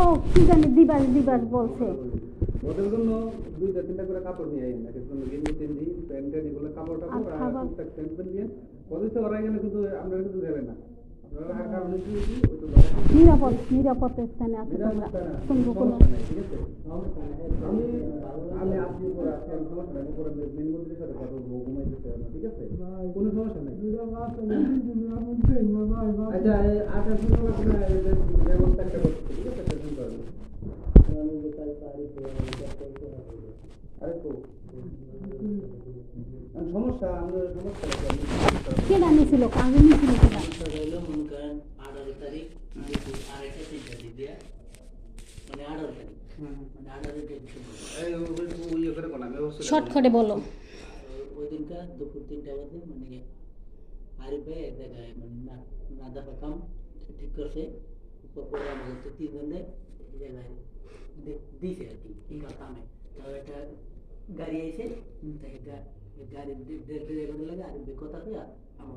ও কি জানি দিবার দিবার বলছে। ওদের জন্য দুইটা তিনটা করে কাপড় নিয়ে আইন একের জন্য গেঞ্জি টেঞ্জি প্যান্ট এগুলো কাপড় টাপড় আর? টুকটাক প্যান্ট প্যান্ট দিয়ে। ওদের ওরা কিন্তু আপনারা কিন্তু দেবেন না। নিরাপদ নিরাপদ স্থানে আছো তোমরা। কোনো। আছে? আমি আমি আপনি উপরে আছি আমি সমস্যা নাই। উপরে মেন মন্ত্রীর সাথে কথা বলব ঘুমাইতেছে না ঠিক আছে? কোনো সমস্যা নাই আচ্ছা শুনুন আপনার এই যে ব্যবস্থা একটা করছি ঠিক আছে টেনশন করেন না। আরে মনে শর্টকাটে বলো। ওই দুপুর তিনটা বাজে মানে আরিফ ভাই মানে ঠিক করছে। উপর জায়গায়। দে- দিছে আর কি এই কামে তো একটা গাড়ি এসে তো এটা গাড়ি ড্রাইভার লাগে আরিফ ভাই কথা কইয়া আমার